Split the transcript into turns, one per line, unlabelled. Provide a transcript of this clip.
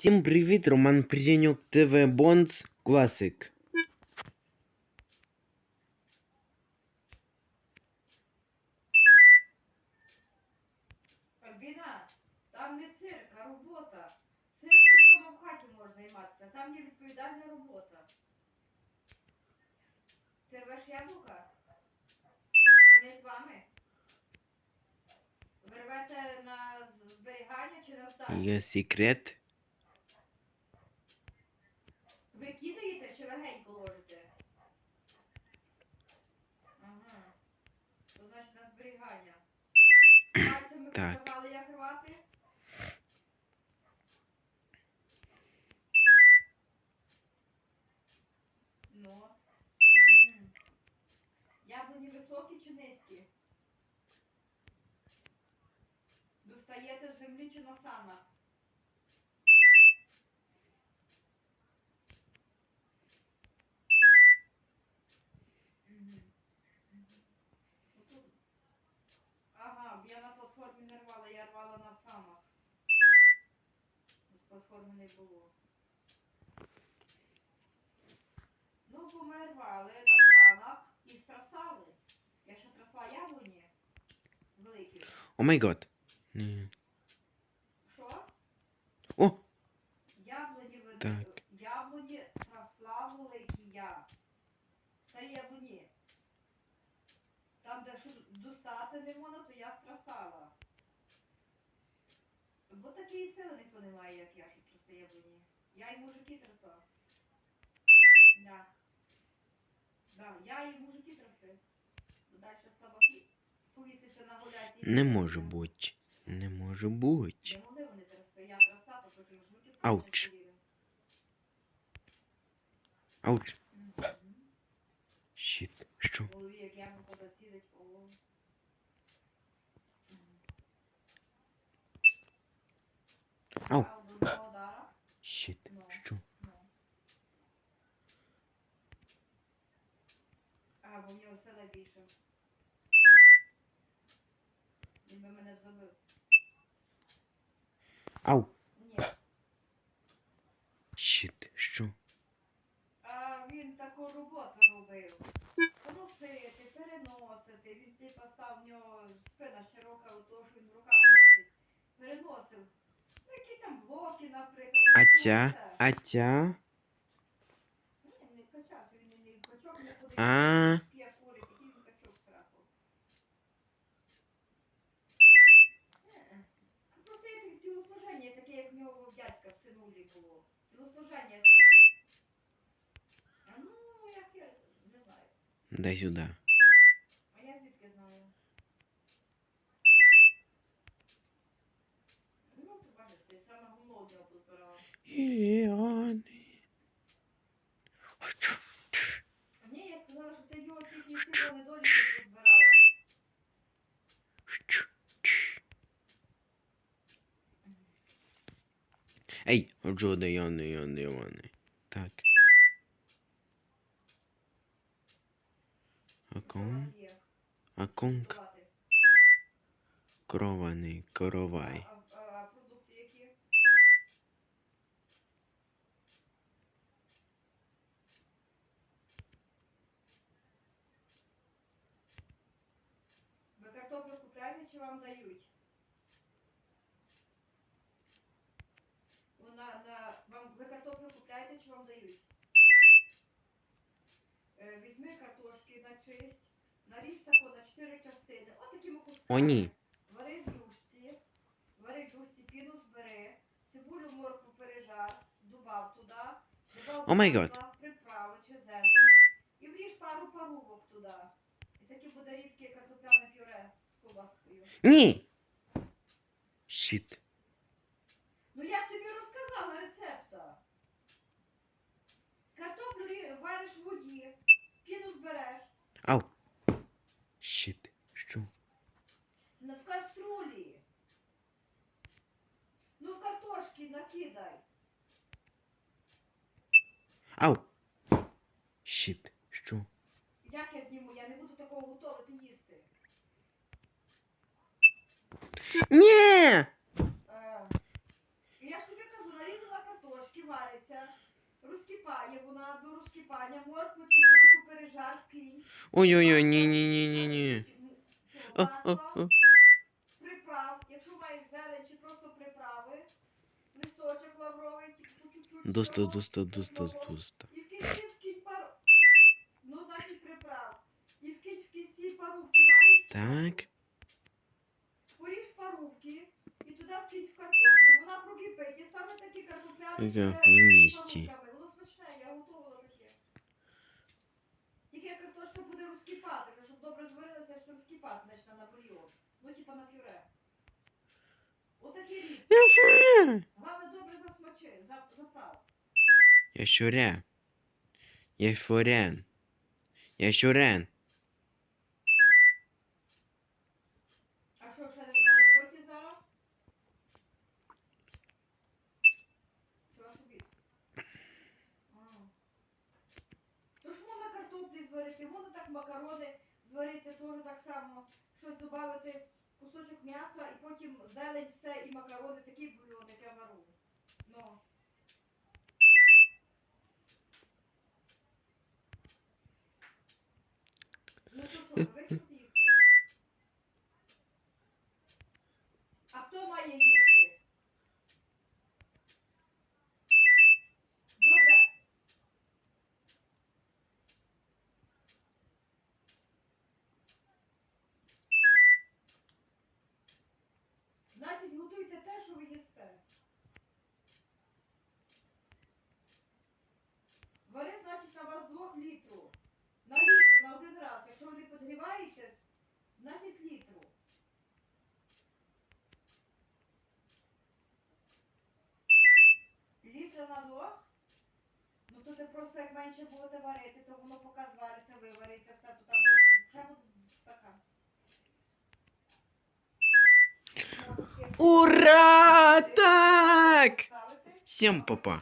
Всім привіт, Роман Приденюк, ТВ Бонс Класик.
Альбіна, там не цирк, а робота. Цирк ти вдома в хаті можеш займатися, там є відповідальна робота. Ти рвеш яблука? Вони з вами? Ви рвете на з- зберігання чи на здачу?
Є секрет.
Значить на зберігання. Пальцями
Так.
показали, як рвати? Ну. Угу. Яблуні високі чи низькі? Достаєте з землі чи на санах? Платформі не рвала, я рвала на самах. З платформи не було. Ну, бо ми рвали на санах і страсали. Я ще трасла яблуні великі.
О май гот. Ні.
Що?
О!
Яблуні ви...
Так.
Яблуні трасла великі я. Старі яблуні. Там, де що достати не можна, то я страсала. Бо такої сили ніхто не має, як я, щоб трасти яблуні. Я і мужики трасла. Да. Да, я і мужики трасли. Бо далі слабаки повіситься на гуляці.
Не може бути. Не може бути.
Не могли вони трясти, я трасла, то потім жмуки
Ауч. Ауч. Щит. Що?
В голові, як яблуко зацідить, о.
Ау. Щит. Що?
Ну. А, бо в нього сила більше. Він би мене б забив.
Ау.
Ні.
Щит. Що?
А він таку роботу робив. Поносити, переносити. Він типа став в нього спина широка, у того, що він в руках носить. Переносив. Ну, які там блоки, наприклад.
А
ну,
ця?
все.
А ця?
Ні, не качався, він не- не качок не ходить.
А.
П'є курить, який він качок сраку. Е-е. Просто є таке тілослуження, таке, як в нього в дядька в синулі було. Тілослуження саме. А ну, як я не знаю.
Дай сюди.
А я звідки знаю? Ну, ти бачиш, ти саме гумно у нього
Іліани.
Ні, я сказала, що ти в нього тільки всього недоліки позбирала.
Ей, Джода, Яни, Яни, Івани. Так. Акон, аконк, крований, коровай.
А, а, а продукти які? Ви картоплю чи вам дають? Вона на вам ви картоплю купляєте чи вам дають? Е, візьми картошки на честь, наріж тако на чотири частини. Отакими кусками.
О, ні.
Вари в юшці, вари в юшці, піну збери, цибулю моркву пережар, добав туди, добав
О май Ні! Щит.
Ну я ж тобі розказала рецепта. Картоплю рі- вариш в воді, піну збереш
Ау. Щит. Що?
на- в каструлі. Ну картошки накидай.
Ау. Ні!
Я ж тобі кажу, нарізала картоплю. звариться, розкипає вона до розкипання, моркву, цибульку, пережар, кинь.
Ой-ой-ой, ні-ні-ні-ні-ні. А.
приправ, якщо маєш зелень чи просто приправи, листочок лавровий, по чуть-чуть.
Доста, доста, доста, доста.
І в кінці пару. Ну, значить, приправ. І вкинь в кінці маєш?
Так.
Поріж парувки і туди вкинь в картоплю. Вона прокипить і стане такі
Я в місті.
Тільки як картошка буде розкипати, щоб добре зварилася, що розкипати почне на бульйон. Ну, типа на пюре. Рік.
Я щуря.
Добре засмачи, заправ.
Я щуря. Я форян. Я щурян.
А що, ще не на роботі зараз? Чого собі? А. То ж можна картоплі зварити, можна так макарони зварити, теж так само. Щось додати, кусочок м'яса і потім зелень, все і макарони, такий бульон, я вару. Ну. Ну то що, викинути їх треба? А хто має їсти? Добре. Значить, готуйте те, що ви їсте. Вари, значить, на вас двох літру. На літру, на один раз. Якщо ви не підгріваєте, значить літру. Літра? Ну то ти просто як менше будете варити, то воно поки звариться, вивариться, все, то там вже буде стакан.
Ура! Так! Всем папа.